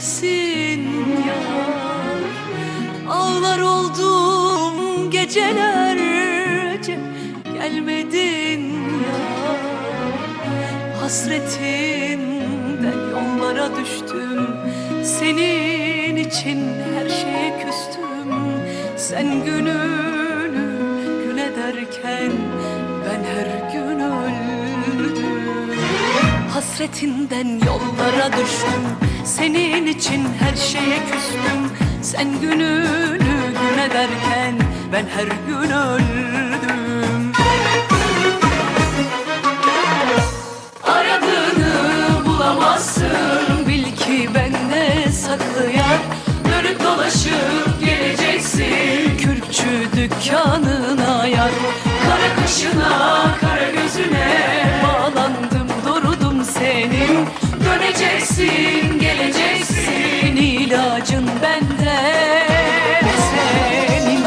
neredesin yar. Ağlar oldum gecelerce Gelmedin yar. Hasretinden yollara düştüm Senin için her şeye küstüm. Sen gününü gün ederken Ben her gün öldüm. Hasretinden yollara düştüm Senin için her şeye küstüm. Sen gününü gün ederken Ben her gün öldüm. Aradığını bulamazsın. Bil ki bende saklayan Dönüp dolaşıp geleceksin. Kürkçü dükkanına yar Kara kaşına kara ilacın bende. Senin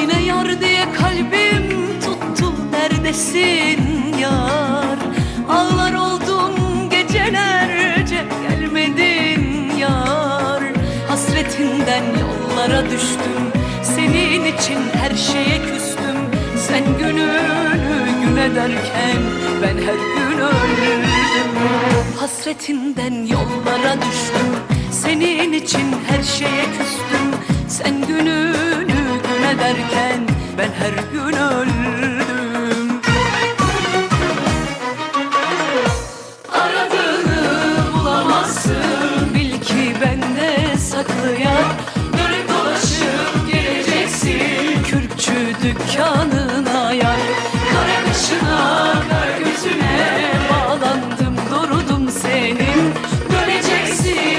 Yine yar diye kalbim tuttu neredesin yar Ağlar oldum gecelerce gelmedin yar. Hasretinden yollara düştüm Senin için her şeye küstüm. Sen gününü gün ederken ben her gün öldüm Hasretinden yollara düştüm Senin için her şeye küstüm. Sen gününü gün ederken ben her gün öldüm dükkanına yar. Kara kaşına, kara gözüne bağlandım durdum senin. Döneceksin.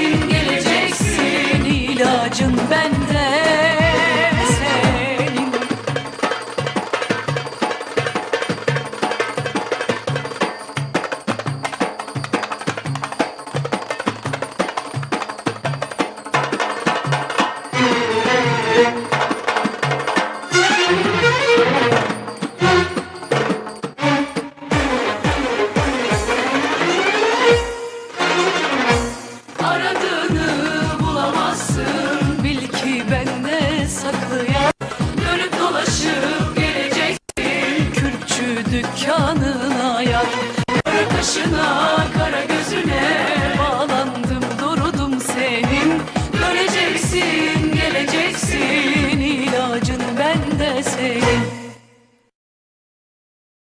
紫悦